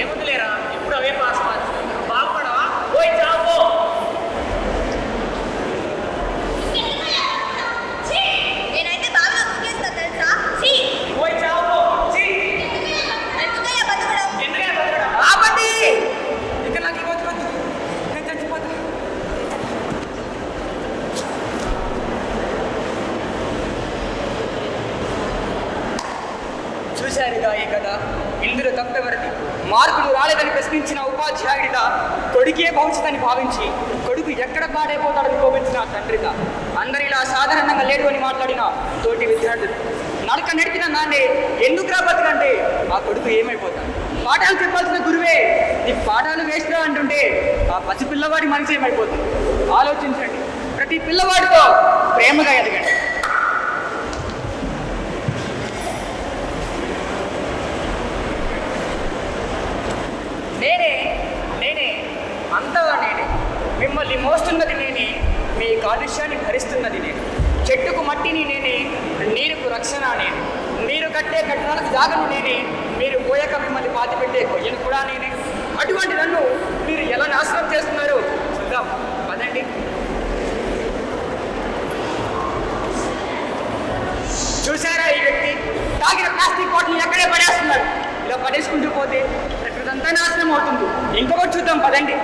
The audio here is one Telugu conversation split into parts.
ఏముందిలేరా? ఇప్పుడు అవే పాస్ పాస్ బాగుపడవా? పోయి చావు చూశారుగా ఈ కథ? ఇందులో తప్పెవరిది మార్కులు రాలేదని ప్రశ్నించిన ఉపాధ్యాయుడిగా కొడుకే భవిష్యత్తని భావించి కొడుకు ఎక్కడ పాడైపోతాడని కోపించిన తండ్రిగా అందరిలా సాధారణంగా లేడు అని మాట్లాడిన తోటి విద్యార్థులు. నడక నడిపిన నాన్నే ఎందుకు రాబోతుందంటే ఆ కొడుకు ఏమైపోతాడు? పాఠాలు చెప్పాల్సిన గురువే నీ పాఠాలు వేస్తా అంటుంటే ఆ పసి పిల్లవాడి మనసు ఏమైపోతుంది ఆలోచించండి. ప్రతి పిల్లవాడితో ప్రేమగా ఎదగండి. నేనే నేనే అంతగా నేనే. మిమ్మల్ని మోస్తున్నది నేనే మీ కాలుష్యాన్ని భరిస్తున్నది నేను. చెట్టుకు మట్టిని నేనే నీరుకు రక్షణ నేను. మీరు కట్టే కట్టడాలకు జాగను నేనే మీరు పోయాక మిమ్మల్ని పాతి పెట్టే కొయ్యను కూడా నేనే. అటువంటి నన్ను మీరు ఎలా నాశనం చేస్తున్నారు? చూద్దాం పదండి. చూసారా ఈ వ్యక్తి? తాగిన ప్లాస్టిక్ బాటిల్ ఎక్కడే పడేస్తున్నాడు ఇలా పడేసుకుంటూ పోతే ప్రకృతి అవుతుంది. ఇంకొకటి చూద్దాం పదండి.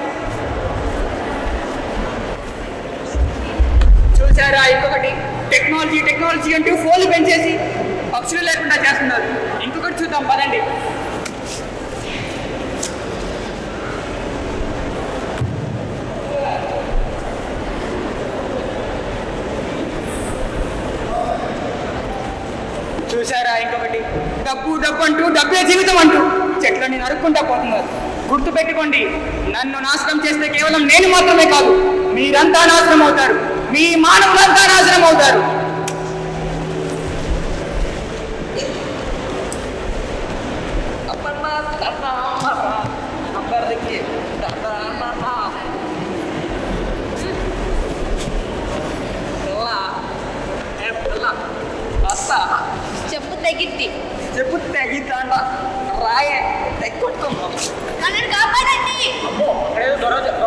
చూసారా ఇంకొకటి? టెక్నాలజీ టెక్నాలజీ అంటూ ఫోన్లు పెంచేసి పక్షులు లేకుండా చేస్తున్నారు. ఇంకొకటి చూద్దాం పదండి. చూసారా ఇంకొకటి? డబ్బు డబ్బు అంటూ డబ్బే జీవితం అంటూ. చెట్లని నరుక్కుంటా పోతున్నారు. గుర్తు పెట్టుకోండి నన్ను నాశనం చేస్తే కేవలం నేను మాత్రమే కాదు మీరంతా నాశనం అవుతారు మీ మానవులంతా నాశనం అవుతారు తెగిద్ది చెప్పు తెగిద్దా రాయే. తెగొట్టుకోమ్మా నన్ను కాపాడండి. అమ్మో అక్కడేదో దొరకదు